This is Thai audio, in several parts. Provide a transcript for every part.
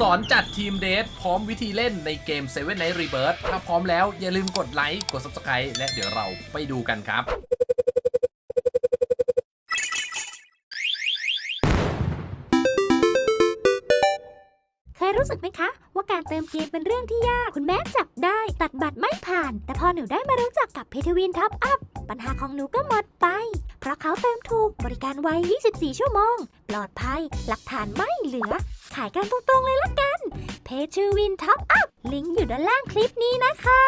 สอนจัดทีมเดทพร้อมวิธีเล่นในเกม Seven Night Rebirth ถ้าพร้อมแล้วอย่าลืมกดไลค์ กด Subscribe และเดี๋ยวเราไปดูกันครับ เคยรู้สึกไหมคะ ว่าการเติมเกมเป็นเรื่องที่ยาก คุณแม่จับได้ตัดบัตรไม่ผ่าน แต่พอหนูได้มารู้จักกับเพทวินท็อปอัพปัญหาของหนูก็หมดไป เพราะเขาเติมถูกบริการไว 24 ชั่วโมง ปลอดภัย หลักฐานไม่เหลือ ขายกันตรงๆเลยละกัน เพทวินท็อปอัพลิงก์อยู่ด้านล่างคลิปนี้นะคะ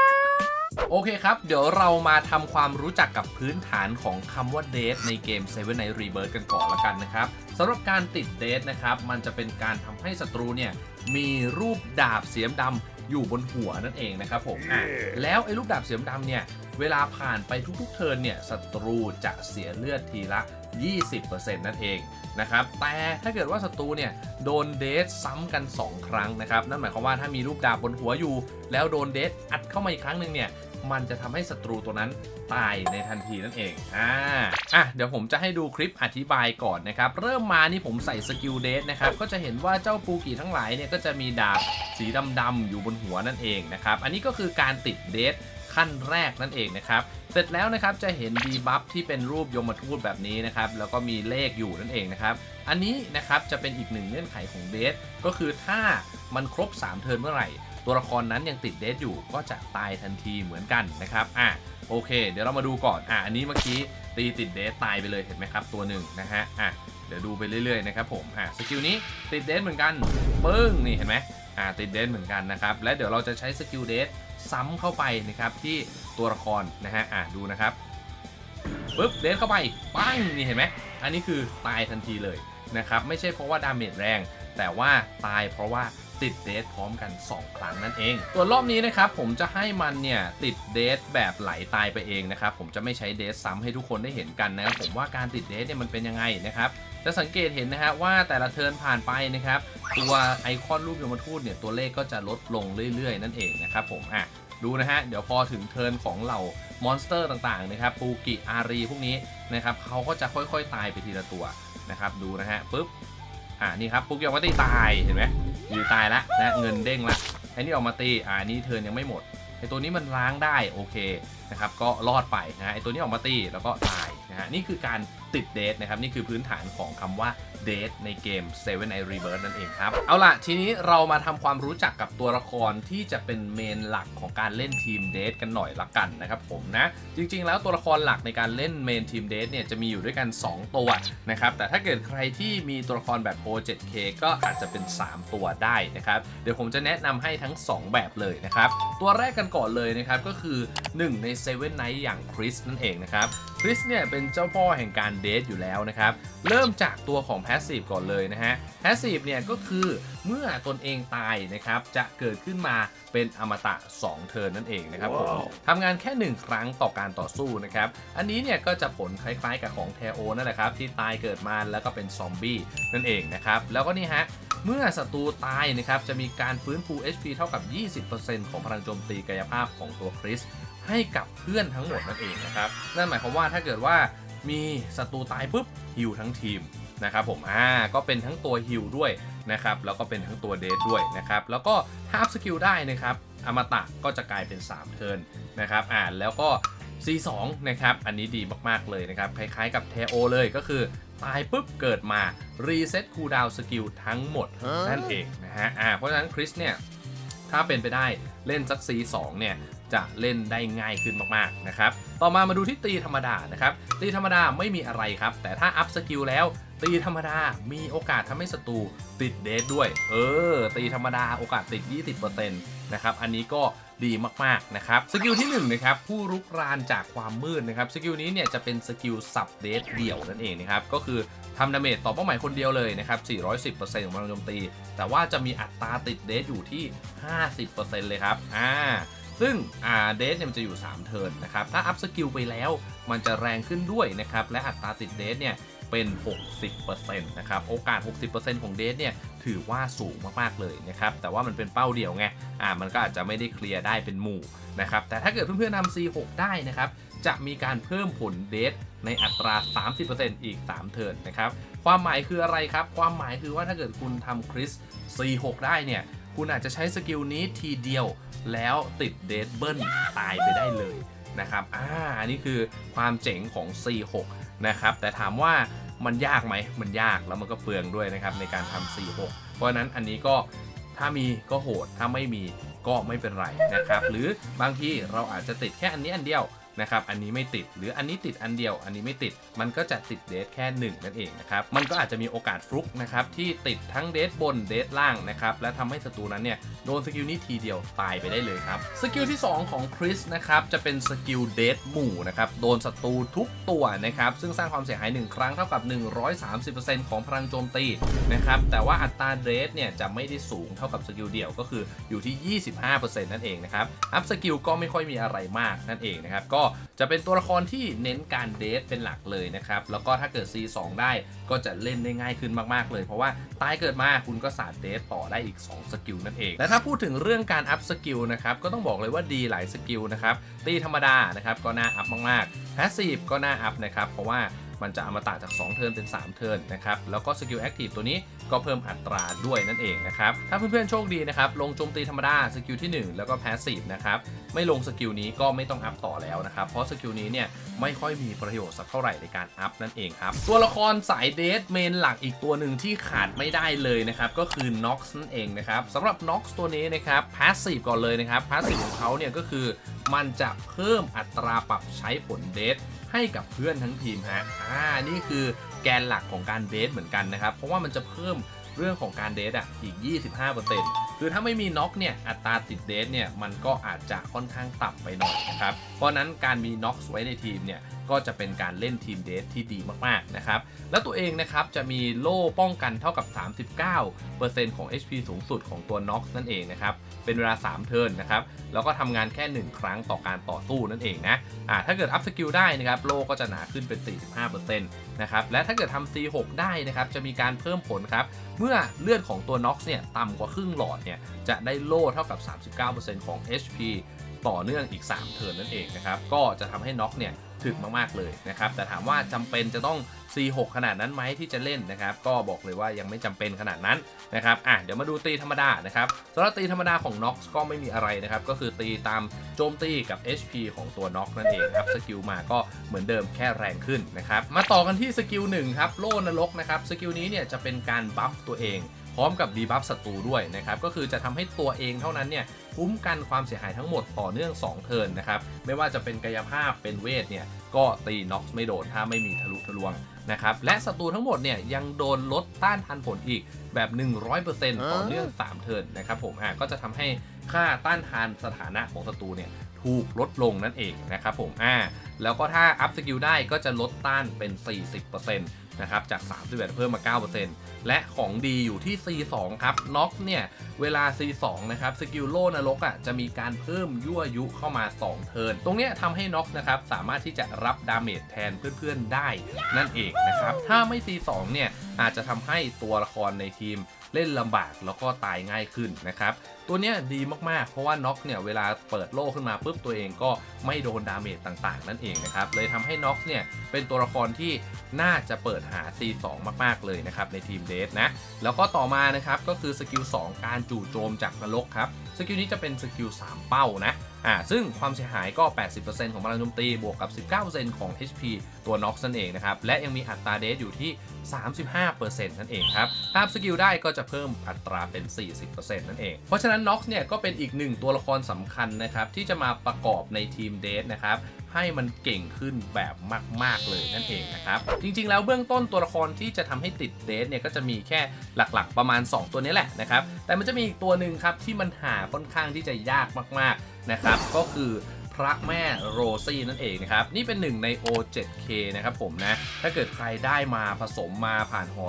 โอเคครับ เดี๋ยวเรามาทำความรู้จักกับพื้นฐานของคำว่าเดทในเกม Seven Night Rebirth กันก่อนละกันนะครับสำหรับการติดเดทนะครับ มันจะเป็นการทำให้ศัตรูเนี่ยมีรูปดาบเสียมดำอยู่บนหัวนั่นเองนะครับผมอะแล้วไอ้รูปดาบเสียมดำเนี่ยเวลาผ่านไปทุกๆเทิร์นเนี่ยศัตรูจะเสียเลือดทีละ 20%นั่นเองนะครับ แต่ถ้าเกิดว่าศัตรูเนี่ยโดนเดทซ้ำกัน 2 ครั้งนะครับ นั่นหมายความว่าถ้ามีรูปดาบบนหัวอยู่ แล้วโดนเดทอัดเข้ามาอีกครั้งหนึ่งเนี่ยมันจะทำให้ศัตรูตัวนั้นตายในทันทีนั่นเอง อ่า อะ เดี๋ยวผมจะให้ดูคลิปอธิบายก่อนนะครับ เริ่มมานี่ผมใส่สกิลเดทนะครับ ก็จะเห็นว่าเจ้าปูกีทั้งหลายเนี่ยก็จะมีดาบสีดำๆอยู่บนหัวนั่นเองนะครับ อันนี้ก็คือการติดเดท ขั้นแรกนั่นเองนะครับ เสร็จแล้วนะครับจะเห็นดีบัฟที่เป็นรูปยมทูตแบบนี้นะครับแล้วก็มีเลขอยู่นั่นเองนะครับ อันนี้นะครับจะเป็นอีกหนึ่งเงื่อนไขของเดทก็คือถ้ามันครบ 3 เทิร์นเมื่อไหร่ ตัวละครนั้นยังติดเดทอยู่ก็จะตายทันทีเหมือนกันนะครับอะโอเค เดี๋ยวเรามาดูก่อนอะอันนี้เมื่อกี้ตีติดเดทตายไปเลยเห็นไหมครับตัวหนึ่งนะฮะอะเดี๋ยวดูไปเรื่อยๆนะครับผมอะสกิลนี้ติดเดทเหมือนกันปึ้งนี่เห็นไหมอ่าติดเดทเหมือนกันนะครับ และเดี๋ยวเราจะใช้สกิลเดท ซ้ำเข้าไปนะครับที่ตัวละครนะฮะอะดูนะครับปึ๊บเดทเข้าไปปั้งนี่เห็นไหมอันนี้คือตายทันทีเลยนะครับไม่ใช่เพราะว่าดาเมจแรง แต่ว่าตายเพราะว่าติดเดทพร้อมกัน 2 ครั้งนั่นเองส่วนรอบนี้นะครับผมจะให้มันเนี่ยติดเดทแบบไหลตายไปเองนะครับผมจะไม่ใช้เดทซ้ำให้ทุกคนได้เห็นกันนะครับผมว่าการติดเดทเนี่ยมันเป็นยังไงนะครับ จะสังเกตเห็นนะฮะว่าแต่ละเทิร์นผ่านไปนะครับ ตัวไอคอนรูปยมทูตเนี่ยตัวเลขก็จะลดลงเรื่อยๆ นั่นเองนะครับผมอะดูนะฮะ เดี๋ยวพอถึงเทิร์นของเหล่ามอนสเตอร์ต่างๆนะครับปูกิอารีพวกนี้นะครับเขาก็จะค่อยๆ ตายไปทีละตัวนะครับ ดูนะฮะปุ๊บอ่านี่ครับปูกิออกมาตีตายเห็นไหมอยู่ตายละนะเงินเด้งละไอ้นี่ออกมาตีอ่านี่เทิร์นยังไม่หมดไอ้ตัวนี้มันล้างได้โอเคนะครับก็รอดไปนะไอ้ตัวนี้ออกมาตีแล้วก็ตาย นะฮะนี่คือการติดเดทนะครับ นี่คือพื้นฐานของคำว่าเดทในเกม Seven Night Rebirth นั่นเองครับ เอาล่ะ ทีนี้เรามาทำความรู้จักกับตัวละครที่จะเป็นเมนหลักของการเล่นทีมเดทกันหน่อยละกันนะครับผมนะ จริง ๆ แล้วตัวละครหลักในการเล่นเมนทีมเดทเนี่ยจะมีอยู่ด้วยกัน 2 ตัวนะครับ แต่ถ้าเกิดใครที่มีตัวละครแบบ Pro 7K ก็อาจจะเป็น 3 ตัวได้นะครับ เดี๋ยวผมจะแนะนำให้ทั้ง 2 แบบเลยนะครับ ตัวแรกกันก่อนเลยนะครับก็คือ 1 ใน Seven Night อย่างคริสนั่นเองนะครับคริสเนี่ยเป็นเจ้าพ่อแห่งการเดทอยู่แล้วนะครับ เริ่มจากตัวของ Passive ก่อนเลยนะฮะ Passive เนี่ยก็คือเมื่อตนเองตายนะครับ จะเกิดขึ้นมาเป็นอมตะ 2 เทิร์นนั่นเองนะครับผมทำงานแค่ 1 ครั้งต่อการต่อสู้นะครับ อันนี้เนี่ยก็จะผลคล้ายๆกับของเทโอนั่นแหละครับ ที่ตายเกิดมาแล้วก็เป็นซอมบี้นั่นเองนะครับ แล้วก็นี่ฮะเมื่อศัตรูตายนะครับ จะมีการฟื้นฟู HP เท่ากับ 20%ของพลังโจมตีกายภาพของตัวคริส ให้กับเพื่อนทั้งหมดนั่นเองนะครับนั่นหมายความว่าถ้าเกิดว่ามีศัตรูตายปุ๊บฮิวทั้งทีมนะครับผมอ่าก็เป็นทั้งตัวฮิวด้วยนะครับแล้วก็เป็นทั้งตัวเดทด้วยนะครับแล้วก็ถ้าอัพสกิลได้นะครับอมตะก็จะกลายเป็น3เทิร์นนะครับอ่าแล้วก็ C2 นะครับอันนี้ดีมากๆเลยนะครับคล้ายๆกับเทโอเลยก็คือตายปุ๊บเกิดมารีเซ็ตคูลดาวน์สกิลทั้งหมดนั่นเองนะฮะอ่าเพราะฉะนั้นคริสเนี่ยถ้าเป็นไปได้เล่นสัก C2 เนี่ย จะเล่นได้ง่ายขึ้นมากๆนะครับ ต่อมามาดูที่ตีธรรมดานะครับ ตีธรรมดาไม่มีอะไรครับ แต่ถ้าอัพสกิลแล้ว ตีธรรมดามีโอกาสทำให้ศัตรูติดเดทด้วย เออ ตีธรรมดาโอกาสติด 20%นะครับ อันนี้ก็ดีมากๆนะครับ สกิลที่1นะครับ ผู้รุกรานจากความมืดนะครับ สกิลนี้เนี่ยจะเป็นสกิลสับเดทเดี่ยวนั่นเองนะครับ ก็คือทำดาเมจต่อเป้าหมายคนเดียวเลยนะครับ 410%ของพลังโจมตี แต่ว่าจะมีอัตราติดเดทอยู่ที่ 50%เลยครับ อ่า ซึ่งเดทเนี่ยมันจะอยู่ 3 เทิร์นนะครับ ถ้าอัพสกิลไปแล้วมันจะแรงขึ้นด้วยนะครับ และอัตราติดเดทเนี่ยเป็น 60%นะครับ โอกาส 60%ของเดทเนี่ยถือว่าสูงมากๆเลยนะครับ แต่ว่ามันเป็นเป้าเดียวไง อ่า มันก็อาจจะไม่ได้เคลียร์ได้เป็นหมู่นะครับ แต่ถ้าเกิดเพื่อนๆนำ C6 ได้นะครับ จะมีการเพิ่มผลเดทในอัตรา 30%อีก 3 เทิร์นนะครับ ความหมายคืออะไรครับ ความหมายคือว่าถ้าเกิดคุณทำคริส C6 ได้เนี่ย คุณอาจจะใช้สกิลนี้ทีเดียว แล้วติดเดดเบิลตายไปได้เลยนะครับ อ่า อันนี้คือความเจ๋งของ C6 นะครับ แต่ถามว่ามันยากไหม มันยากแล้วมันก็เปลืองด้วยนะครับในการทำ C6 เพราะฉะนั้นอันนี้ก็ถ้ามีก็โหด ถ้าไม่มีก็ไม่เป็นไรนะครับ หรือบางทีเราอาจจะติดแค่อันนี้อันเดียว นะครับ อันนี้ไม่ติดหรืออันนี้ติดอันเดียว อันนี้ไม่ติด มันก็จะติดเดทแค่ 1 นั่นเองนะครับ มันก็อาจจะมีโอกาสฟลุกนะครับที่ติดทั้งเดทบนเดทล่างนะครับ และทำให้ศัตรูนั้นเนี่ยโดนสกิลนี้ทีเดียวตายไปได้เลยครับ สกิลที่ 2 ของคริสนะครับจะเป็นสกิลเดทหมู่นะครับ โดนศัตรูทุกตัวนะครับ ซึ่งสร้างความเสียหาย 1 ครั้งเท่ากับ 130%ของพลังโจมตีนะครับ แต่ว่าอัตราเดทเนี่ยจะไม่ได้สูงเท่ากับสกิลเดียวก็คืออยู่ที่ 25%นั่นเองนะครับ อัพสกิลก็ไม่ค่อยมีอะไรมากนั่นเองนะครับ ก็จะเป็นตัวละครที่เน้นการเดทเป็นหลักเลยนะครับ แล้วก็ถ้าเกิด C2 ได้ก็จะเล่นได้ง่ายขึ้นมากๆเลย เพราะว่าตายเกิดมาคุณก็สาดเดทต่อได้อีก 2 สกิลนั่นเอง และถ้าพูดถึงเรื่องการอัพสกิลนะครับ ก็ต้องบอกเลยว่าดีหลายสกิลนะครับตีธรรมดานะครับก็น่าอัพมากๆแพสซีฟก็น่าอัพนะครับเพราะว่า มันจะอมตะจาก 2 เทิร์นเป็น 3 เทิร์นนะครับ แล้วก็สกิลแอคทีฟตัวนี้ก็เพิ่มอัตราด้วยนั่นเองนะครับ ถ้าเพื่อนๆโชคดีนะครับ ลงโจมตีธรรมดาสกิลที่ 1 แล้วก็แพสซีฟนะครับ ไม่ลงสกิลนี้ก็ไม่ต้องอัพต่อแล้วนะครับ เพราะสกิลนี้เนี่ยไม่ค่อยมีประโยชน์สักเท่าไหร่ในการอัพนั่นเองครับ ตัวละครสายเดทเมนหลักอีกตัวหนึ่งที่ขาดไม่ได้เลยนะครับ ก็คือ Nox นั่นเองนะครับสำหรับ Nox ตัวนี้นะครับพาสซีฟก่อนเลยนะครับพาสซีฟของเขาเนี่ยก็คือมันจะเพิ่มอัตราปรับใช้ผลเดท ให้กับเพื่อนทั้งทีมฮะอ่านี่คือแกนหลักของการเดทเหมือนกันนะครับ เพราะว่ามันจะเพิ่มเรื่องของการเดทอะอีก 25%คือถ้าไม่มีน็อกเนี่ยอัตราติดเดทเนี่ยมันก็อาจจะค่อนข้างต่ำไปหน่อยนะครับ เพราะนั้นการมีน็อกไว้ในทีมเนี่ย ก็จะเป็นการเล่นทีมเดทที่ดีมากๆนะครับ แล้วตัวเองนะครับจะมีโล่ป้องกันเท่ากับ 39%ของ HP สูงสุดของตัว Nox นั่นเองนะครับ เป็นเวลา 3 เทิร์นนะครับ แล้วก็ทำงานแค่ 1 ครั้งต่อการต่อสู้นั่นเองนะอ่าถ้าเกิดอัพสกิลได้นะครับโล่ก็จะหนาขึ้นเป็น 45%นะครับ และถ้าเกิดทำ C6 ได้นะครับจะมีการเพิ่มผลครับเมื่อเลือดของตัว Nox เนี่ยต่ำกว่าครึ่งหลอดเนี่ยจะได้โล่เท่ากับ 39%ของ HP ต่อเนื่องอีก 3 เทิร์นนั่นเองนะครับ ก็จะทำให้ Nox เนี่ย ถึกมากๆเลยนะครับ แต่ถามว่าจำเป็นจะต้อง C6 ขนาดนั้นไหมที่จะเล่นนะครับ ก็บอกเลยว่ายังไม่จำเป็นขนาดนั้นนะครับอะเดี๋ยวมาดูตีธรรมดานะครับสำหรับตีธรรมดาของ Nox ก็ไม่มีอะไรนะครับ ก็คือตีตามโจมตีกับ HP ของตัว Nox นั่นเองครับสกิลมาก็เหมือนเดิมแค่แรงขึ้นนะครับ มาต่อกันที่สกิล1ครับโล่นรกนะครับสกิลนี้เนี่ยจะเป็นการบัฟตัวเอง พร้อมกับดีบัฟศัตรูด้วยนะครับก็คือจะทำให้ตัวเองเท่านั้นเนี่ยคุ้มกันความเสียหายทั้งหมดต่อเนื่อง 2 เทิร์นนะครับไม่ว่าจะเป็นกายภาพเป็นเวทเนี่ยก็ตีน็อกไม่โดนถ้าไม่มีทะลุทะลวงนะครับและศัตรูทั้งหมดเนี่ยยังโดนลดต้านทานผลอีกแบบ 100%ต่อเนื่อง 3 เทิร์นนะครับผมอะก็จะทำให้ค่าต้านทานสถานะของศัตรูเนี่ย ถูกลดลงนั่นเองนะครับผมอ่าแล้วก็ถ้าอัพสกิลได้ก็จะลดต้านเป็น 40%นะครับจาก 31 เพิ่มมา 9%และของดีอยู่ที่ C2 ครับน็อกเนี่ย เวลา C2 นะครับสกิลโลนรกอะจะมีการเพิ่มยั่วยุเข้ามา 2 เทิร์นตรงเนี้ยทำให้น็อกนะครับสามารถที่จะรับดาเมจแทนเพื่อนๆได้นั่นเองนะครับ ถ้าไม่ C2 เนี่ย อาจจะทำให้ตัวละครในทีม เล่นลำบากแล้วก็ตายง่ายขึ้นนะครับ ตัวนี้ดีมากๆ เพราะว่าน็อกเนี่ยเวลาเปิดโล่ขึ้นมาปุ๊บตัวเองก็ไม่โดนดาเมจต่างๆ นั่นเองนะครับ เลยทำให้น็อกเนี่ยเป็นตัวละครที่น่าจะเปิดหา C2 มากๆเลยนะครับในทีมเดทนะ แล้วก็ต่อมานะครับก็คือสกิล2การจู่โจมจากนรกครับ สกิลนี้จะเป็นสกิล3เป้านะ อ่าซึ่งความเสียหายก็ 80%ของพลังโจมตีบวกกับ 19%ของ HP ตัวน็อกนั่นเองนะครับและยังมีอัตราเดชอยู่ที่ 35%นั่นเองครับถ้าสกิลได้ก็จะเพิ่มอัตราเป็น 40%นั่นเอง เพราะฉะนั้นน็อกเนี่ยก็เป็นอีกหนึ่งตัวละครสำคัญนะครับที่จะมาประกอบในทีมเดชนะครับ ให้มันเก่งขึ้นแบบมาก ๆ เลยนั่นเองนะครับ จริง ๆ แล้วเบื้องต้นตัวละครที่จะทำให้ติดเดทเนี่ยก็จะมีแค่หลักๆ ประมาณ 2 ตัวนี้แหละนะครับ แต่มันจะมีอีกตัวหนึ่งครับที่มันหาค่อนข้างที่จะยากมากๆนะครับ ก็คือพระแม่โรซี่นั่นเองนะครับ นี่เป็นหนึ่งใน O7K นะครับผมนะ ถ้าเกิดใครได้มาผสมมาผ่านหอ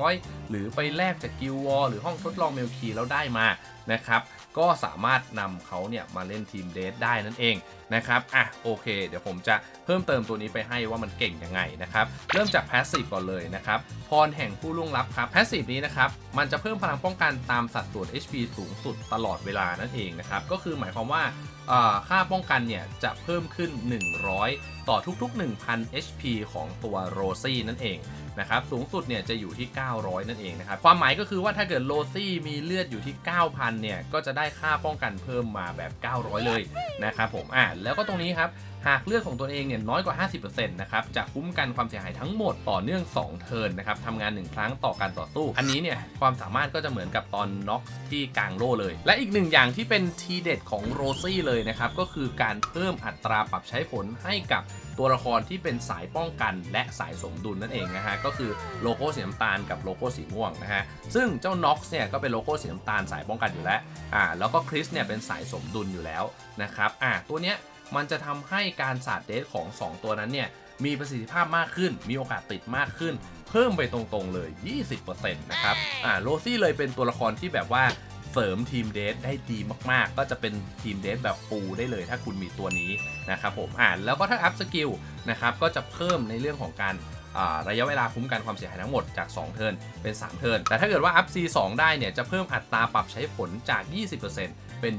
200 หรือไปแลกจากกิลวอลหรือห้องทดลองเมลคีแล้วได้มานะครับ ก็สามารถนำเขาเนี่ยมาเล่นทีมเดทได้นั่นเอง นะครับอะโอเค เดี๋ยวผมจะเพิ่มเติมตัวนี้ไปให้ว่ามันเก่งยังไงนะครับเริ่มจาก Passive ก่อนเลยนะครับพรแห่งผู้ล่วงลับครับ Passive นี้นะครับมันจะเพิ่มพลังป้องกันตามสัดส่วน HP สูงสุดตลอดเวลานั่นเองนะครับก็คือหมายความว่าค่าป้องกันเนี่ยจะเพิ่มขึ้น 100 ต่อทุกๆ 1,000 HP ของตัวโรซี่นั่นเองนะครับสูงสุดเนี่ยจะอยู่ที่ 900 นั่นเองนะครับความหมายก็คือว่าถ้าเกิดโรซี่มีเลือดอยู่ที่ 9,000 เนี่ยก็จะได้ค่าป้องกันเพิ่มมาแบบ 900 เลยนะครับผมอ่าแล้วก็ตรงนี้ครับ หากเลือดของตัวเองเนี่ยน้อยกว่า 50%นะครับจะคุ้มกันความเสียหายทั้งหมดต่อเนื่อง 2 เทิร์นนะครับทำงาน 1 ครั้งต่อการต่อสู้ อันนี้เนี่ยความสามารถก็จะเหมือนกับตอนน็อกที่กลางโล่เลย และอีกหนึ่งอย่างที่เป็นทีเด็ดของโรซี่เลยนะครับก็คือการเพิ่มอัตราปรับใช้ผลให้กับตัวละครที่เป็นสายป้องกันและสายสมดุลนั่นเองนะฮะก็คือโลโก้สีน้ำตาลกับโลโก้สีม่วงนะฮะซึ่งเจ้าน็อกซ์เนี่ยก็เป็นโลโก้สีน้ำตาลสายป้องกันอยู่แล้วอ่าแล้วก็คริสเนี่ยเป็นสายสมดุลอยู่แล้วนะครับอ่าตัวเนี้ย มันจะทำให้การสาดเดทของ 2 ตัวนั้นเนี่ยมีประสิทธิภาพมากขึ้น มีโอกาสติดมากขึ้น เพิ่มไปตรงๆเลย 20%นะครับ อ่า โรซี่เลยเป็นตัวละครที่แบบว่าเสริมทีมเดทได้ดีมากๆ ก็จะเป็นทีมเดทแบบฟูลได้เลย ถ้าคุณมีตัวนี้นะครับผม อ่า แล้วก็ถ้าอัพสกิลนะครับ ก็จะเพิ่มในเรื่องของการอ่าระยะเวลาคุ้มกันความเสียหายทั้งหมดจาก 2 เทิร์นเป็น 3 เทิร์น แต่ถ้าเกิดว่าอัพ C2 ได้เนี่ยจะเพิ่มอัตราปรับใช้ผลจาก 20% เป็น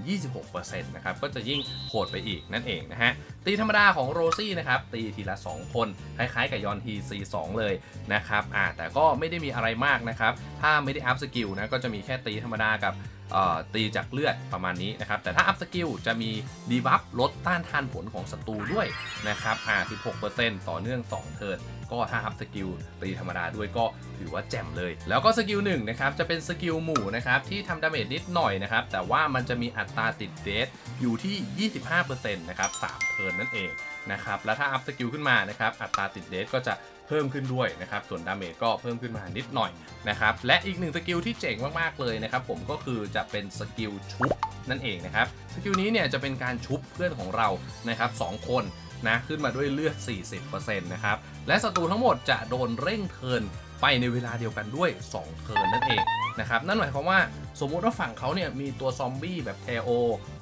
26%นะครับ ก็จะยิ่งโหดไปอีกนั่นเองนะฮะ ตีธรรมดาของโรซี่นะครับ ตีทีละ 2 คน คล้ายๆกับยอนที C2 เลยนะครับอ่าแต่ก็ไม่ได้มีอะไรมากนะครับ ถ้าไม่ได้อัพสกิลนะ ก็จะมีแค่ตีธรรมดากับเอ่อตีจากเลือดประมาณนี้นะครับ แต่ถ้าอัพสกิลจะมีดีบัฟลดต้านทานผลของศัตรูด้วยนะครับอ่า16%ต่อเนื่อง 2 เทิร์น ก็ถ้าอัพสกิลตีธรรมดาด้วยก็ถือว่าแจ่มเลย แล้วก็สกิลหนึ่งนะครับจะเป็นสกิลหมู่นะครับที่ทำดาเมจนิดหน่อยนะครับแต่ว่ามันจะมีอัตราติดเดทอยู่ที่ 25%นะครับ3เทิร์นนั่นเองนะครับแล้วถ้าอัพสกิลขึ้นมานะครับอัตราติดเดทก็จะเพิ่มขึ้นด้วยนะครับ ส่วนดาเมจก็เพิ่มขึ้นมานิดหน่อยนะครับ และอีกหนึ่งสกิลที่เจ๋งมากๆเลยนะครับ ผมก็คือจะเป็นสกิลชุบนั่นเองนะครับ สกิลนี้เนี่ยจะเป็นการชุบเพื่อนของเรานะครับสองคน นะขึ้นมาด้วยเลือด 40%นะครับ และศัตรูทั้งหมดจะโดนเร่งเทินไปในเวลาเดียวกันด้วย 2 เทินนั่นเองนะครับนั่นหมายความว่าสมมุติว่าฝั่งเขาเนี่ยมีตัวซอมบี้แบบเทโอ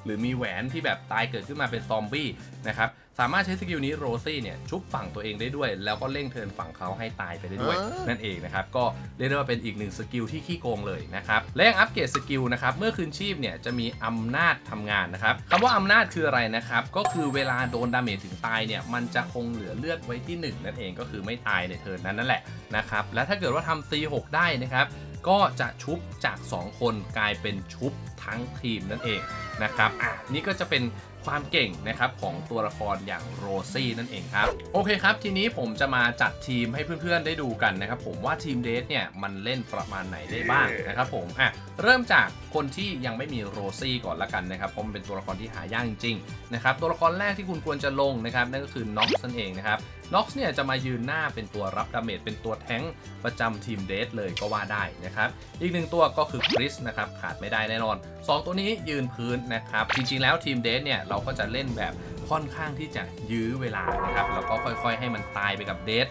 หรือมีแหวนที่แบบตายเกิดขึ้นมาเป็นซอมบี้นะครับสามารถใช้สกิลนี้โรซี่เนี่ยชุบฝั่งตัวเองได้ด้วย แล้วก็เร่งเทิร์นฝั่งเขาให้ตายไปได้ด้วย นั่นเองนะครับ ก็เรียกได้ว่าเป็นอีกหนึ่งสกิลที่ขี้โกงเลยนะครับ และยังอัปเกรดสกิลนะครับ เมื่อคืนชีพเนี่ยจะมีอำนาจทำงานนะครับคำว่าอำนาจคืออะไรนะครับ ก็คือเวลาโดนดาเมจถึงตายเนี่ยมันจะคงเหลือเลือดไว้ที่ 1 นั่นเองก็คือไม่ตายในเทิร์นนั้นนั่นแหละนะครับและถ้าเกิดว่าทำ C6 ได้นะครับ ก็จะชุบจาก 2 คนกลายเป็นชุบทั้งทีมนั่นเองนะครับอะนี่ก็จะเป็นความเก่งนะครับของตัวละครอย่างโรซี่นั่นเองครับโอเคครับ ทีนี้ผมจะมาจัดทีมให้เพื่อนๆได้ดูกันนะครับผมว่าทีมเดทเนี่ยมันเล่นประมาณไหนได้บ้างนะครับผมอะ เริ่มจากคนที่ยังไม่มีโรซี่ก่อนละกันนะครับเพราะมันเป็นตัวละครที่หายากจริงๆนะครับตัวละครแรกที่คุณควรจะลงนะครับนั่นก็คือน็อกซ์นั่นเองนะครับน็อกซ์เนี่ยจะมายืนหน้าเป็นตัวรับดาเมจเป็นตัวแท้งประจำทีมเดทเลยก็ว่าได้นะครับอีกหนึ่งตัวก็คือคริสนะครับขาดไม่ได้แน่นอน 2 ตัวนี้ยืนพื้นนะครับจริงๆแล้วทีมเดทเนี่ยเราก็จะเล่นแบบ ค่อนข้างที่จะยื้อเวลานะครับแล้วก็ค่อยๆ ให้มันตายไปกับเดท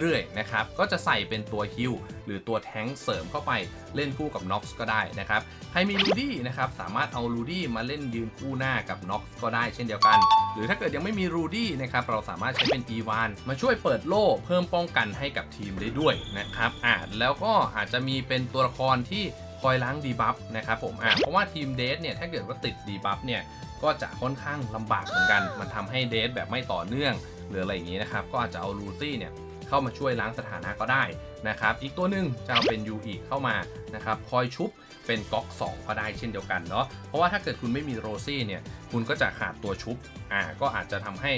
เรื่อยๆนะครับก็จะใส่เป็นตัวฮิลหรือตัวแท้งเสริมเข้าไปเล่นคู่กับน็อกซ์ก็ได้นะครับใครมีลูดี้นะครับสามารถเอาลูดี้มาเล่นยืนคู่หน้ากับน็อกซ์ก็ได้เช่นเดียวกัน หรือถ้าเกิดยังไม่มีรูดี้นะครับเราสามารถใช้เป็นอีวานมาช่วยเปิดโล่เพิ่มป้องกันให้กับทีมได้ด้วยนะครับอ่าแล้วก็อาจจะมีเป็นตัวละครที่คอยล้างดีบัฟนะครับผมอ่าเพราะว่าทีมเดทเนี่ยถ้าเกิดว่าติดดีบัฟเนี่ย ก็จะค่อนข้างลำบากเหมือนกัน มันทำให้เดทแบบไม่ต่อเนื่อง หรืออะไรอย่างนี้นะครับ ก็อาจจะเอาลูซี่เนี่ยเข้ามาช่วยล้างสถานะก็ได้นะครับ อีกตัวหนึ่งจะเอาเป็นยูอีเข้ามานะครับ คอยชุบเป็นก๊อก 2 ก็ได้เช่นเดียวกันเนาะ เพราะว่าถ้าเกิดคุณไม่มีโรซี่เนี่ย คุณก็จะขาดตัวชุบ อ่า ก็อาจจะทำให้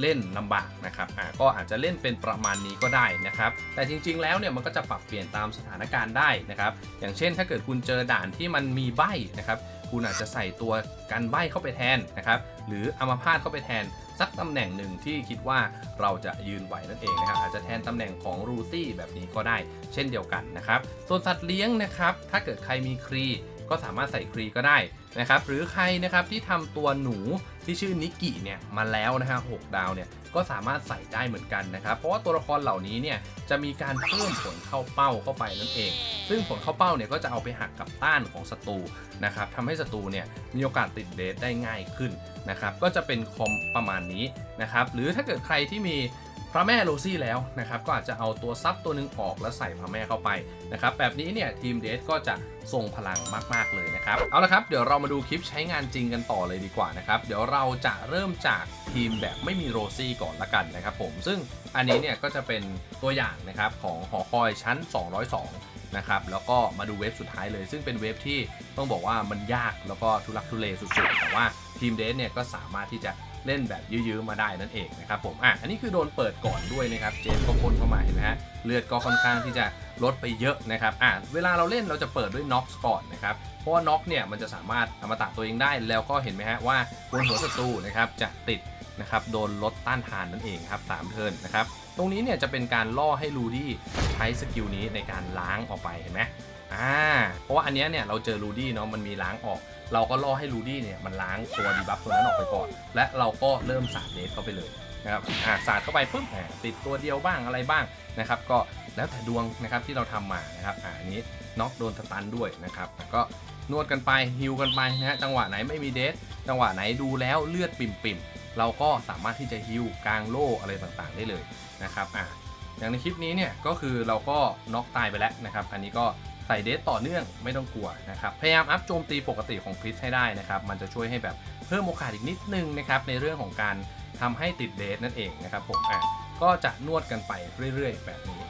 เล่นลำบากนะครับ อ่า ก็อาจจะเล่นเป็นประมาณนี้ก็ได้นะครับ แต่จริง ๆ แล้วเนี่ยมันก็จะปรับเปลี่ยนตามสถานการณ์ได้นะครับ อย่างเช่นถ้าเกิดคุณเจอด่านที่มันมีใบนะครับ คุณอาจจะใส่ตัวกันใบเข้าไปแทนนะครับหรืออามาพาดเข้าไปแทนสักตำแหน่งหนึ่งที่คิดว่าเราจะยืนไหวนั่นเองนะครับอาจจะแทนตำแหน่งของรูซี่แบบนี้ก็ได้เช่นเดียวกันนะครับส่วนสัตว์เลี้ยงนะครับถ้าเกิดใครมีครีก็สามารถใส่ครีก็ได้นะครับหรือใครนะครับที่ทำตัวหนูที่ชื่อนิกิเนี่ยมาแล้วนะฮะหกดาวเนี่ย ก็ก็สามารถใส่ได้เหมือนกันนะครับ เพราะว่าตัวละครเหล่านี้เนี่ยจะมีการเพิ่มผลเข้าเป้าเข้าไปนั่นเอง ซึ่งผลเข้าเป้าเนี่ยก็จะเอาไปหักกับต้านของศัตรูนะครับทำให้ศัตรูเนี่ยมีโอกาสติดเดทได้ง่ายขึ้นนะครับ ก็จะเป็นคอมประมาณนี้นะครับ หรือถ้าเกิดใครที่มี พระแม่โรซี่แล้วนะครับก็อาจจะเอาตัวซับตัวหนึ่งออกแล้วใส่พระแม่เข้าไปนะครับแบบนี้เนี่ยทีมเดทก็จะทรงพลังมาก ๆ เลยนะครับเอาละครับเดี๋ยวเรามาดูคลิปใช้งานจริงกันต่อเลยดีกว่านะครับเดี๋ยวเราจะเริ่มจากทีมแบบไม่มีโรซี่ก่อนละกันนะครับผมซึ่งอันนี้เนี่ยก็จะเป็นตัวอย่างนะครับของหอคอยชั้น 202นะครับแล้วก็มาดูเว็บสุดท้ายเลย ซึ่งเป็นเว็บที่ต้องบอกว่ามันยากแล้วก็ทุลักทุเลสุดๆ แต่ว่าทีมเดทเนี่ยก็สามารถที่จะ เล่นแบบยื้อๆมาได้นั่นเองนะครับผมอะอันนี้คือโดนเปิดก่อนด้วยนะครับเจมส์ก็พ่นเข้ามาเห็นไหมฮะเลือดก็ค่อนข้างที่จะลดไปเยอะนะครับอะเวลาเราเล่นเราจะเปิดด้วยน็อกก่อนนะครับเพราะว่าน็อกเนี่ยมันจะสามารถอมตะตัวเองได้แล้วก็เห็นไหมฮะว่าบนหัวศัตรูนะครับจะติดนะครับโดนลดต้านทานนั่นเองครับสามเทิร์นนะครับตรงนี้เนี่ยจะเป็นการล่อให้ลูดี้ใช้สกิลนี้ในการล้างออกไปเห็นไหม อ่าเพราะว่าอันเนี้ยเนี่ยเราเจอลูดี้เนาะมันมีล้างออก เราก็ล่อให้ลูดี้เนี่ยมันล้างตัวดีบัฟตัวนั้นออกไปก่อน และเราก็เริ่มสาดเดทเข้าไปเลยนะครับอ่าสาดเข้าไปปุ๊บอ่าติดตัวเดียวบ้างอะไรบ้างนะครับก็แล้วแต่ดวงนะครับที่เราทำมานะครับอ่าอันนี้น็อกโดนสตันด้วยนะครับก็นวดกันไปฮิวกันไปนะฮะจังหวะไหนไม่มีเดทจังหวะไหนดูแล้วเลือดปิ่มๆเราก็สามารถที่จะฮิวกลางโล่อะไรต่างๆได้เลยนะครับอ่าอย่างในคลิปนี้เนี่ยก็คือเราก็น็อกตายไปแล้วนะครับ อันนี้ก็ ใส่เดทต่อเนื่องไม่ต้องกลัวนะครับ พยายามอัพโจมตีปกติของคริสให้ได้นะครับ มันจะช่วยให้แบบเพิ่มโอกาสอีกนิดนึงนะครับในเรื่องของการทำให้ติดเดทนั่นเองนะครับผมอะก็จะนวดกันไปเรื่อยๆ แบบนี้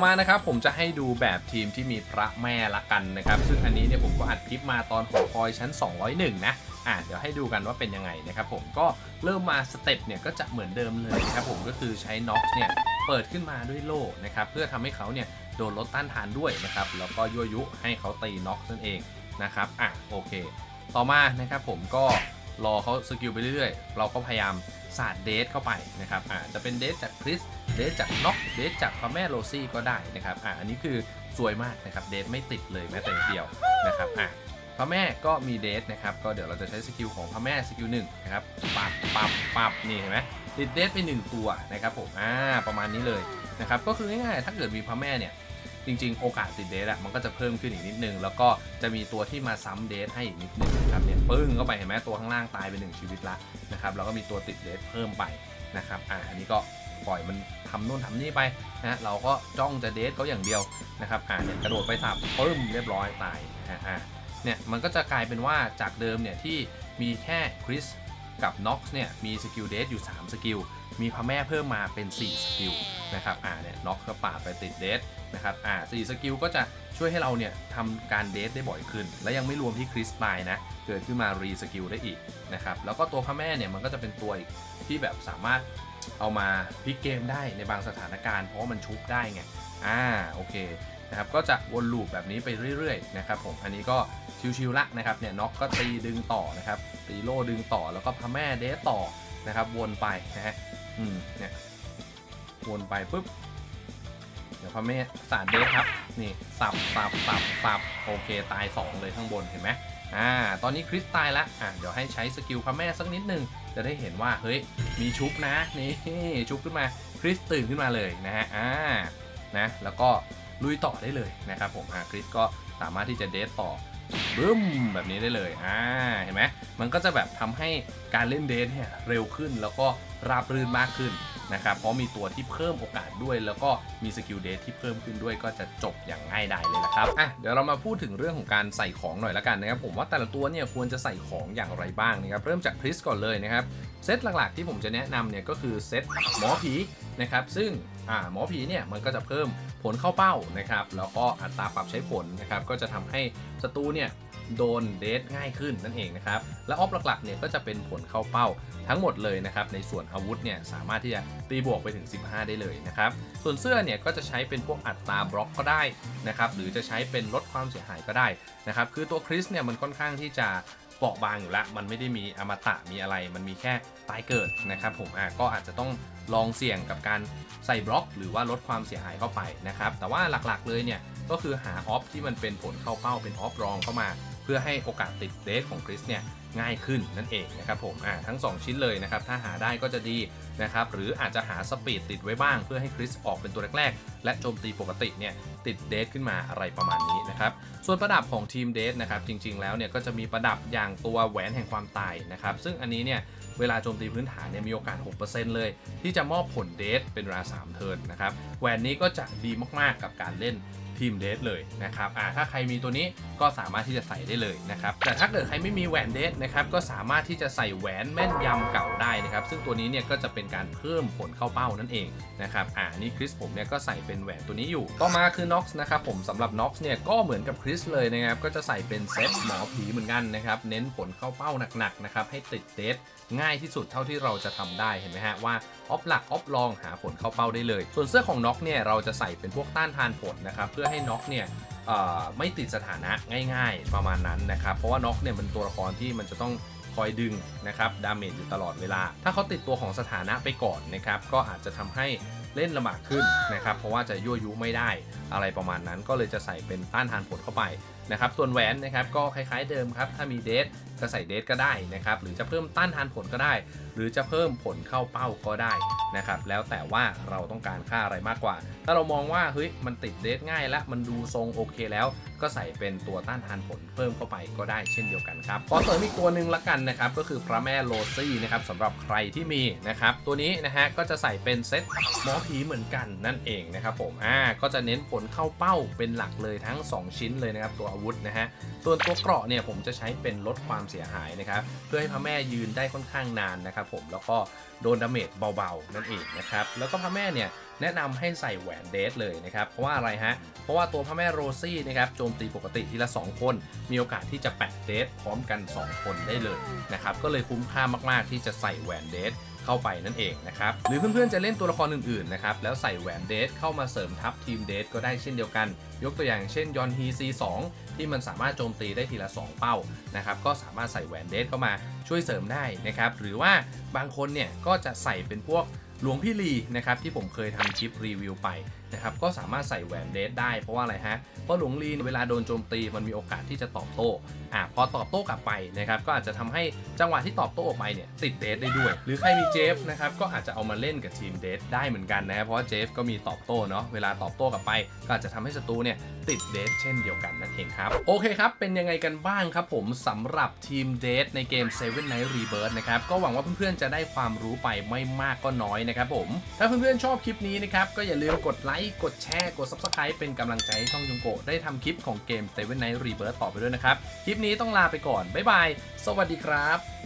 ต่อมานะครับผมจะให้ดูแบบทีมที่มีพระแม่ละกันนะครับ ซึ่งอันนี้เนี่ยผมก็อัดคลิปมาตอนหอคอยชั้น 201 นะอ่าเดี๋ยวให้ดูกันว่าเป็นยังไงนะครับผมก็เริ่มมาสเต็ปเนี่ยก็จะเหมือนเดิมเลยนะครับผมก็คือใช้น็อกเนี่ยเปิดขึ้นมาด้วยโล่นะครับเพื่อทำให้เขาเนี่ยโดนลดต้านทานด้วยนะครับแล้วก็ยั่วยุให้เขาตีน็อกนั่นเองนะครับอะโอเค ต่อมานะครับผมก็ รอเขาสกิลไปเรื่อยๆ เราก็พยายามสาดเดทเข้าไปนะครับอ่าจะเป็นเดทจากคริสเดทจากน็อกเดทจากพระแม่โรซี่ก็ได้นะครับอะอันนี้คือสวยมากนะครับเดทไม่ติดเลยแม้แต่นิดเดียวนะครับอะพระแม่ก็มีเดทนะครับก็เดี๋ยวเราจะใช้สกิลของพระแม่สกิลหนึ่งนะครับปับปับปับนี่เห็นไหมติดเดทไปหนึ่งตัวนะครับผมอ่าประมาณนี้เลยนะครับก็คือง่ายๆถ้าเกิดมีพระแม่เนี่ย จริง ๆ โอกาสติดเดทอะมันก็จะเพิ่มขึ้นอีกนิดนึง แล้วก็จะมีตัวที่มาซ้ำเดทให้อีกนิดนึงนะครับเนี่ยปึ้งเข้าไปเห็นไหมตัวข้างล่างตายไปหนึ่งชีวิตละนะครับแล้วก็มีตัวติดเดทเพิ่มไปนะครับอ่าอันนี้ก็ปล่อยมันทำนู่นทำนี่ไปนะเราก็จ้องจะเดทเขาอย่างเดียวนะครับอ่าเนี่ยกระโดดไปสับปึ้มเรียบร้อยตายนะฮะอ่าเนี่ยมันก็จะกลายเป็นว่าจากเดิมเนี่ยที่มีแค่คริสกับน็อกซ์เนี่ยมีสกิลเดทอยู่ 3 สกิล มีพระแม่เพิ่มมาเป็น 4 สกิลนะครับอ่าเนี่ยน็อกก็ปาไปติดเดทนะครับอ่าสี่สกิลก็จะช่วยให้เราเนี่ยทำการเดทได้บ่อยขึ้น และยังไม่รวมที่คริสตายนะ เกิดขึ้นมารีสกิลได้อีกนะครับแล้วก็ตัวพระแม่เนี่ยมันก็จะเป็นตัวอีกที่แบบสามารถเอามาพลิกเกมได้ในบางสถานการณ์เพราะว่ามันชุบได้ไงอ่าโอเคนะครับก็จะวนลูปแบบนี้ไปเรื่อยๆนะครับผมอันนี้ก็ชิวๆละนะครับเนี่ยน็อกก็ตีดึงต่อนะครับตีโล่ดึงต่อแล้วก็พระแม่เดทต่อนะครับวนไปนะฮะ อืมเนี่ยวนไปปุ๊บ เดี๋ยวพระแม่สาดเดทครับ นี่สับสับสับสับโอเคตาย 2 เลยข้างบนเห็นไหมอ่า ตอนนี้คริสตายแล้วอะเดี๋ยวให้ใช้สกิลพระแม่สักนิดนึง จะได้เห็นว่าเฮ้ยมีชุบนะนี่ชุบขึ้นมาคริสตื่นขึ้นมาเลยนะฮะอ่านะแล้วก็ลุยต่อได้เลยนะครับผมอ่าคริสก็สามารถที่จะเดทต่อ บึ้มแบบนี้ได้เลยอ่าเห็นไหมมันก็จะแบบทำให้การเล่นเดทเนี่ยเร็วขึ้นแล้วก็ราบรื่นมากขึ้นนะครับเพราะมีตัวที่เพิ่มโอกาสด้วย แล้วก็มีสกิลเดทที่เพิ่มขึ้นด้วยก็จะจบอย่างง่ายดายเลยนะครับอะเดี๋ยวเรามาพูดถึงเรื่องของการใส่ของหน่อยละกันนะครับ ผมว่าแต่ละตัวเนี่ยควรจะใส่ของอย่างไรบ้างนะครับเริ่มจากคริสก่อนเลยนะครับเซตหลักๆที่ผมจะแนะนำเนี่ยก็คือเซตหมอผีนะครับซึ่ง อ่าหมอผีเนี่ยมันก็จะเพิ่มผลเข้าเป้านะครับแล้วก็อัตราปรับใช้ผลนะครับก็จะทำให้ศัตรูเนี่ยโดนเดทง่ายขึ้นนั่นเองนะครับ และออฟหลักๆเนี่ยก็จะเป็นผลเข้าเป้าทั้งหมดเลยนะครับ ในส่วนอาวุธเนี่ยสามารถที่จะตีบวกไปถึง 15 ได้เลยนะครับ ส่วนเสื้อเนี่ยก็จะใช้เป็นพวกอัตราบล็อกก็ได้นะครับ หรือจะใช้เป็นลดความเสียหายก็ได้นะครับ คือตัวคริสเนี่ยมันค่อนข้างที่จะ เปราะบางอยู่แล้วมันไม่ได้มีอมตะมีอะไร มันมีแค่ตายเกิดนะครับผมอะก็อาจจะต้องลองเสี่ยงกับการใส่บล็อก หรือว่าลดความเสียหายเข้าไปนะครับแต่ว่าหลักๆเลยเนี่ยก็คือหาออฟที่มันเป็นผลเข้าเป้าเป็นออฟรองเข้ามา เพื่อให้โอกาสติดเดทของคริสเนี่ย ง่ายขึ้นนั่นเองนะครับผมอ่าทั้ง 2 ชิ้นเลยนะครับ ถ้าหาได้ก็จะดีนะครับ หรืออาจจะหาสปีดติดไว้บ้าง เพื่อให้คริสออกเป็นตัวแรกๆ และโจมตีปกติเนี่ยติดเดทขึ้นมาอะไรประมาณนี้นะครับ ส่วนประดับของทีมเดทนะครับจริงๆแล้วเนี่ยก็จะมีประดับอย่างตัวแหวนแห่งความตายนะครับ ซึ่งอันนี้เนี่ยเวลาโจมตีพื้นฐานเนี่ยมีโอกาส 6%เลย ที่จะมอบผลเดทเป็นเวลา3เทิร์นนะครับแหวนนี้ก็จะดีมากๆกับการเล่น ทีมเดทเลยนะครับอ่าถ้าใครมีตัวนี้ก็สามารถที่จะใส่ได้เลยนะครับแต่ถ้าเกิดใครไม่มีแหวนเดทนะครับก็สามารถที่จะใส่แหวนแม่นยำเก่าได้นะครับซึ่งตัวนี้เนี่ยก็จะเป็นการเพิ่มผลเข้าเป้านั่นเองนะครับอ่านี่คริสผมเนี่ยก็ใส่เป็นแหวนตัวนี้อยู่ ต่อมาคือ Nox นะครับผมสำหรับ Nox เนี่ยก็เหมือนกับคริสเลยนะครับก็จะใส่เป็นเซตหมอผีเหมือนกันนะครับเน้นผลเข้าเป้าหนักๆนะครับให้ติดเดท ง่ายที่สุดเท่าที่เราจะทำได้เห็นไหมฮะว่าออฟหลักออฟลองหาผลเข้าเป้าได้เลย ส่วนเสื้อของน็อกเนี่ยเราจะใส่เป็นพวกต้านทานผลนะครับเพื่อให้น็อกเนี่ยไม่ติดสถานะง่ายๆประมาณนั้นนะครับ เพราะว่าน็อกเนี่ยเป็นตัวละครที่มันจะต้องคอยดึงนะครับดาเมจอยู่ตลอดเวลา ถ้าเขาติดตัวของสถานะไปก่อนนะครับก็อาจจะทำให้เล่นลำบากขึ้นนะครับเพราะว่าจะยั่วยุไม่ได้อะไรประมาณนั้นก็เลยจะใส่เป็นต้านทานผลเข้าไปนะครับส่วนแหวนนะครับก็คล้ายๆเดิมครับ ถ้ามีเดทจะใส่เดทก็ได้นะครับ หรือจะเพิ่มต้านทานผลก็ได้ หรือจะเพิ่มผลเข้าเป้าก็ได้นะครับ แล้วแต่ว่าเราต้องการค่าอะไรมากกว่า ถ้าเรามองว่าเฮ้ยมันติดเดทง่ายและมันดูทรงโอเคแล้ว ก็ใส่เป็นตัวต้านทานผลเพิ่มเข้าไปก็ได้เช่นเดียวกันครับขอเสริมอีกตัวหนึ่งละกันนะครับก็คือพระแม่โรซี่นะครับสำหรับใครที่มีนะครับตัวนี้นะฮะก็จะใส่เป็นเซตหมอผีเหมือนกันนั่นเองนะครับผมอ่าก็จะเน้นผลเข้าเป้าเป็นหลักเลยทั้ง 2 ชิ้นเลยนะครับตัวอาวุธนะฮะส่วนตัวเกราะเนี่ยผมจะใช้เป็นลดความเสียหายนะครับเพื่อให้พระแม่ยืนได้ค่อนข้างนานนะครับผมแล้วก็โดนดาเมจเบาๆนั่นเองนะครับแล้วก็พระแม่เนี่ยแนะนำให้ใส่แหวนเดทเลยนะครับเพราะว่าอะไรฮะเพราะว่าตัวพระแม่โรซี่นะครับโจมตีปกติทีละ 2 คน มีโอกาสที่จะแปะเดทพร้อมกัน 2 คนได้เลยนะครับก็เลยคุ้มค่ามากๆที่จะใส่แหวนเดท เข้าไปนั่นเองนะครับหรือเพื่อนๆจะเล่นตัวละครอื่นๆนะครับแล้วใส่แหวนเดทเข้ามาเสริมทัพทีมเดทก็ได้เช่นเดียวกัน ยกตัวอย่างเช่นยอนฮีซีสที่มันสามารถโจมตีได้ทีละ 2 เป้านะครับก็สามารถใส่แหวนเดทเข้ามาช่วยเสริมได้นะครับหรือว่าบางคนเนี่ยก็จะใส่เป็นพวกหลวงพี่ลีนะครับที่ผมเคยทำคลิปรีวิวไป นะครับก็สามารถใส่แหวนเดทได้เพราะว่าอะไรฮะเพราะหลวงลีนเวลาโดนโจมตีมันมีโอกาสที่จะตอบโต้อ่าพอตอบโต้กลับไปนะครับก็อาจจะทำให้จังหวะที่ตอบโต้ออกไปเนี่ยติดเดทได้ด้วย หรือใครมีเจฟนะครับก็อาจจะเอามาเล่นกับทีมเดทได้เหมือนกันนะเพราะว่าเจฟก็มีตอบโต้เนาะเวลาตอบโต้กลับไป ก็อาจจะทำให้ศัตรูเนี่ยติดเดทเช่นเดียวกันนั่นเองครับโอเคครับเป็นยังไงกันบ้างครับผมสำหรับทีมเดทในเกม Seven Night Rebirth นะครับก็หวังว่าเพื่อนๆจะได้ความรู้ไปไม่มากก็น้อยนะครับผมถ้าเพื่อนๆชอบคลิปนี้นะครับก็อย่าลืมกดไลค์กดแชร์ กด Subscribe เป็นกำลังใจให้ช่องจุงโกได้ทำคลิปของเกม Seven Night Rebirth ต่อไปด้วยนะครับ คลิปนี้ต้องลาไปก่อน บ๊ายบาย สวัสดีครับ